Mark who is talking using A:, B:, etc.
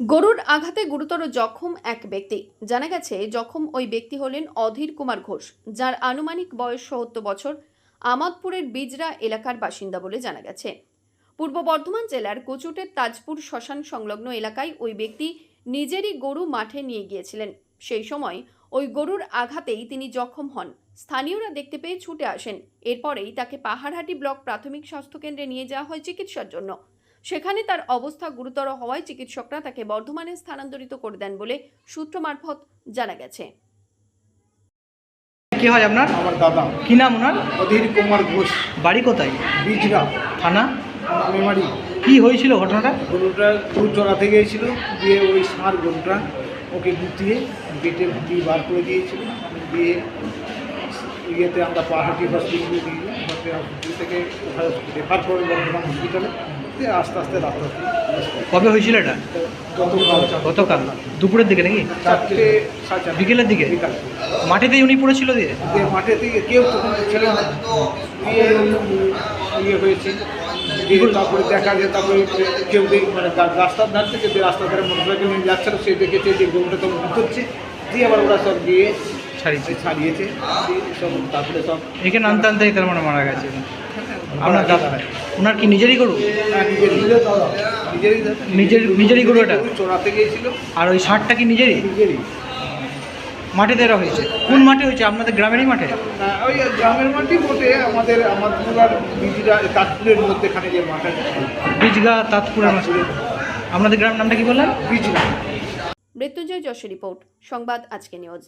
A: গরুর আঘাতে গুরুতর জখম এক ব্যক্তি। জানা গেছে, জখম ওই ব্যক্তি হলেন অধীর কুমার ঘোষ, যার আনুমানিক বয়স সত্তর বছর আমাদপুরের বিজরা এলাকার বাসিন্দা বলে জানা গেছে। পূর্ব বর্ধমান জেলার কচুটের তাজপুর শ্মশান সংলগ্ন এলাকায় ওই ব্যক্তি নিজেরই গরু মাঠে নিয়ে গিয়েছিলেন। সেই সময় ওই গরুর আঘাতেই তিনি জখম হন। স্থানীয়রা দেখতে পেয়ে ছুটে আসেন। এরপরেই তাকে পাহাড়হাটি ব্লক প্রাথমিক স্বাস্থ্যকেন্দ্রে নিয়ে যাওয়া হয় চিকিৎসার জন্য। সেখানে তার অবস্থা গুরুতর হওয়ায় চিকিৎসকরা তাকে বর্ধমানে স্থানান্তরিত করে দেন বলে সূত্র মারফত জানা গেছে।
B: কি হয় আপনার?
C: আমার দাদা।
B: কি নাম ওনার?
C: অধীর কুমার ঘোষ।
B: বাড়ি কোথায়?
C: বিজরা
B: থানা?
C: মেমারি
B: কি হয়েছিল ঘটনাটা?
C: গরুটা গরু চড়াতে গিয়েছিল দিয়ে ওই ষাঁড় গরুটা ওকে গুটিয়ে পেটে দিয়ে বার করে দিয়েছিল দিয়ে ইয়েতে আমরা পাহাড়ি হসপিটালে দিয়ে হসপিটাল থেকে ওখানে রেফার করে বর্ধমান হসপিটালে আস্তে আস্তে রাস্তা
B: কবে হয়েছিল এটা?
C: গতকাল
B: দুপুরের দিকে নাকি?
C: চারটে
B: বিকেলের দিকে? মাটিতেই উনি পড়েছিল দিয়ে
C: থেকে কেউ তখন ছিল না। ইয়ে হয়েছে। দিয়ে তারপরে দেখা যায় তারপরে কেউ মানে রাস্তার ধার থেকে রাস্তার ধারে মোটরসাইকেল নিয়ে যাচ্ছিল সে দেখেছে যে গরুটা তখন উঠছে দিয়ে আবার ওরা সব গিয়ে
B: ছাড়িয়েছে।
C: ছাড়িয়েছে। সব তারপরে সব
B: এখানে আনতে আনতেই তার মানে মারা গেছে। আপনার দাদা। ওনার কি নিজেরই গরু?
C: হ্যাঁ, নিজের নিজের নিজেরই দাদা।
B: নিজের নিজেরই গরু এটা?
C: চড়াতে গিয়েছিল।
B: আর ওই ষাটটা কি নিজেরই?
C: নিজেরই।
B: মাঠে দেওয়া হয়েছে। কোন মাঠে হয়েছে? আপনাদের গ্রামেরই মাঠে?
C: ওই গ্রামের মাটি বটে। আমাদের আমাদের আর বিজিরা তাজপুরের মধ্যেখানে যে মাঠ আছে।
B: বীজগা তাঁতপুরের মাঠে। আপনাদের গ্রামের নামটা কি বললেন?
C: বিজরা
A: মৃত্যুঞ্জয় যশের রিপোর্ট সংবাদ আজকে নিউজ।